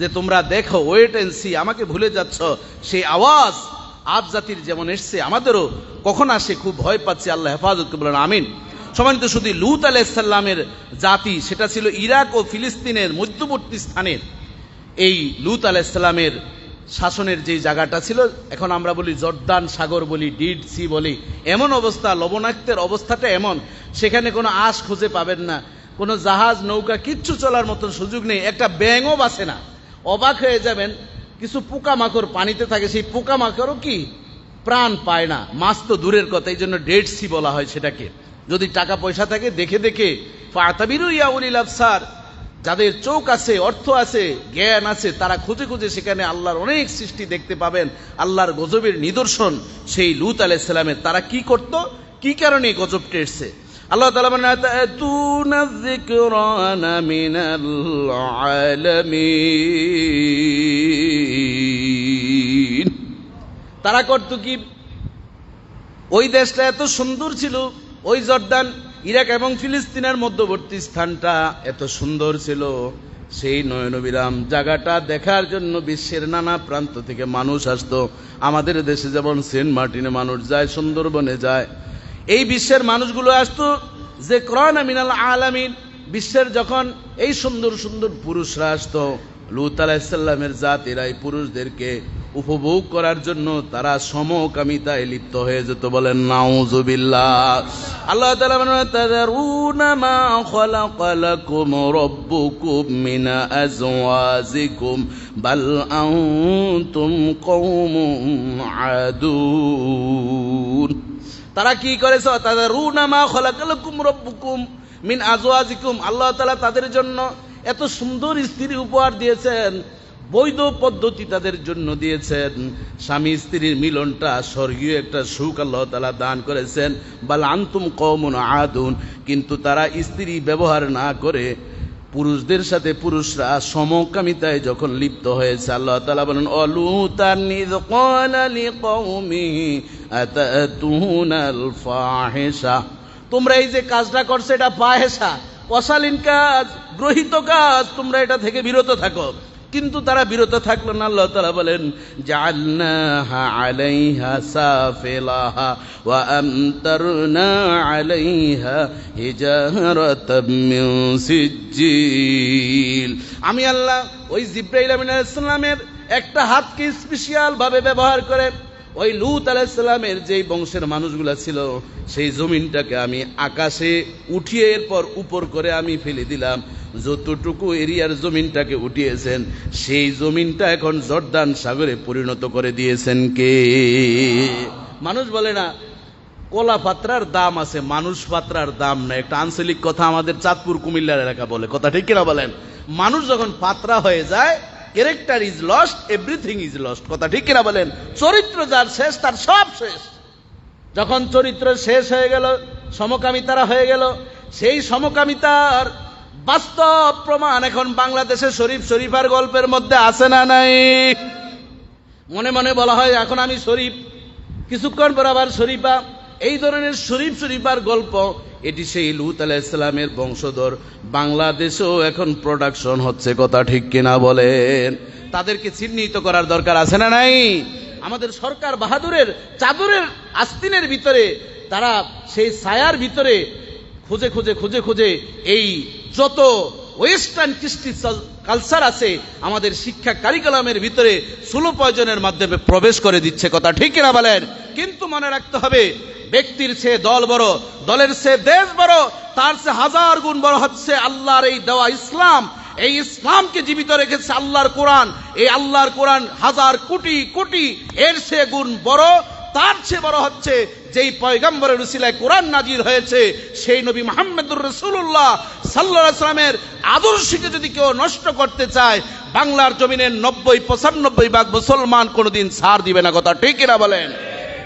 যে তোমরা দেখো ওয়েট এন্ড সি আমাকে ভুলে যাচ্ছ। সেই আওয়াজ আজ জাতির যেমন এসছে, আমাদেরও কখন আসে খুব ভয় পাচ্ছি, আল্লাহ হেফাজত বলেন, আমিন। সমানিত শুধু লুত আলাইসাল্লামের জাতি, সেটা ছিল ইরাক ও ফিলিস্তিনের মধ্যবর্তী স্থানের। এই লুত আলাইসাল্লামের শাসনের যে জায়গাটা ছিল, এখন আমরা বলি জর্দান সাগর বলি, ডিড সি বলি, এমন অবস্থা, লবণাক্তের অবস্থাটা এমন, সেখানে কোনো আশ খুঁজে পাবেন না, কোনো জাহাজ, নৌকা, কিচ্ছু চলার মতন সুযোগ নেই, একটা ব্যাঙও বাসে না। অবাক হয়ে যাবেন, কিছু পোকামাকড় পানিতে থাকে, সেই পোকামাকড়ও কি প্রাণ পায় না। মাছ তো দূরের কথা, এই জন্য ডেড সি বলা হয় সেটাকে। যদি টাকা পয়সা থাকে, দেখে দেখে। ফাতাবিরু যাদের চোখ আছে, অর্থ আছে, জ্ঞান আছে, তারা খুঁজে খুঁজে সেখানে আল্লাহর অনেক সৃষ্টি দেখতে পাবেন। আল্লাহর গজবের নিদর্শন সেই লুত আলাইসালামের তারা কি করত? কি কারণে এই গজবটা এসছে আল্লাহ তালা মানে "আতাতুনা যিকরানা মিনাল তারা করত কি? ওই দেশটা এত সুন্দর ছিল, ওই জর্দান, ইরাক এবং ফিলিস্তিনের মধ্যবর্তী স্থানটা এত সুন্দর ছিল, সেই নয়নবিরাম জায়গাটা দেখার জন্য বিশ্বের নানা প্রান্ত থেকে মানুষ আসতো। আমাদের দেশে যেমন সেন্ট মার্টিনে মানুষ যায়, সুন্দরবনে যায় এই বিশ্বের মানুষগুলো আসতো যে, ক্রন মিনাল আলামিন। বিশ্বের যখন এই সুন্দর সুন্দর পুরুষরা আসতো, লুত আলাহিসাল্লামের জাত এরা এই পুরুষদেরকে উপভোগ করার জন্য তারা সমকামিতায় লিপ্ত হয়ে যেত বলেন নাউজুবিল্লাহ আল্লাহ আজওয়াজিকুম, বাল আনতুম কওমুন আদুন তারা কি করেছে? তাদের রুনামা খলাকালাকুম রব্বুকুম মিন আজওয়াজিকুম। আল্লাহ তালা তাদের জন্য এত সুন্দর স্ত্রী উপহার দিয়েছেন, বৈধ পদ্ধতি তাদের জন্য দিয়েছেন। স্বামী স্ত্রীর মিলনটা স্বর্গীয় একটা সুখ আল্লাহ তালা দান করেছেন। বাল আন্তুম কওমুন আদুন। কিন্তু তারা স্ত্রী ব্যবহার না করে পুরুষদের সাথে পুরুষরা সমকামিতায় যখন লিপ্ত হয়েছে, আল্লাহ তালা বলেন অলু তার ক্বালা লিকওমিহি আতাতুনাল ফাহিশা তোমরা এই যে কাজটা করছ, এটা ফাহেসা অশালীন কাজ, গ্রহিত কাজ, তোমরা এটা থেকে বিরত থাকো। কিন্তু তারা বিরত থাকল না, আল্লাহ তালা বলেন জান্নাহা আলাইহা সাফেলাহা ওয়া আমতারনা আলাইহা হিজারাতাম মিন সিজ্জিল। আমি আল্লাহ ওই জিব্রাইল আমিনাল ইসলামের একটা হাতকে স্পেশাল ভাবে ব্যবহার করে ওই লুত আলাইসাল্লামের যেই বংশের মানুষগুলা ছিল, সেই জমিনটাকে আমি আকাশে উঠিয়ে এরপর উপর করে আমি ফেলে দিলাম। যতটুকু এরিয়ার জমিনটাকে উঠিয়েছেন, সেই জমিনটা এখন জর্দান সাগরে পরিণত করে দিয়েছেন কে? মানুষ বলে না, কলা পাত্রার দাম আছে, মানুষ পাত্রার দাম না একটা আঞ্চলিক কথা আমাদের চাঁদপুর কুমিল্লার এলাকা বলে, কথা ঠিক কিনা বলেন? মানুষ যখন পাত্রা হয়ে যায় character is lost, everything is lost. কথা ঠিক কিনা বলেন? চরিত্র যার শেষ, তার সব শেষ। যখন চরিত্র শেষ হয়ে গেল, সমকামিতারা হয়ে গেল, সেই সমকামিতার বাস্তব প্রমাণ এখন বাংলাদেশে শরীফ শরীফার গল্পের মধ্যে আছে না নাই? মনে মনে বলা হয়, এখন আমি শরীফ, কিছুক্ষণ পর আবার শরীফা, এই ধরনের শরীফ শরীফার গল্প এটি সেই লুত আলাইসালামের বংশধর। বাংলাদেশেও এখন প্রোডাকশন হচ্ছে, কথা ঠিক কিনা বলেন? তাদেরকে চিহ্নিত করার দরকার আছে না নাই? আমাদের সরকার বাহাদুরের চাদরের আস্তিনের ভিতরে, তারা সেই ছায়ার ভিতরে খুঁজে খুঁজে খুঁজে খুঁজে এই যত ওয়েস্টার্ন কৃষ্টি কালচার আছে, আমাদের শিক্ষা কারিকুলামের ভিতরে সুলো পয়জনের মাধ্যমে প্রবেশ করে দিচ্ছে, কথা ঠিক কিনা বলেন? কিন্তু মনে রাখতে হবে ব্যক্তির চেয়ে দল বড়, দলের চেয়ে দেশ বড়, তার চেয়ে হাজার গুণ বড় হচ্ছে আল্লাহর এই দেওয়া ইসলাম। এই ইসলামকে জীবিত রেখেছে আল্লাহর কোরআন। এই আল্লাহর কোরআন হাজার কোটি কোটি, এর চেয়ে গুণ বড়, তার চেয়ে বড় হচ্ছে যেই পয়গম্বরের উসিলায় কোরআন নাজির হয়েছে, সেই নবী মোহাম্মদুর রসুল্লাহ সাল্লাহ সাল্লামের আদর্শকে যদি কেউ নষ্ট করতে চায়, বাংলার জমিনের নব্বই, পঁচানব্বই ভাগ মুসলমান কোনোদিন সার দিবে না, কথা ঠিক কিনা বলেন?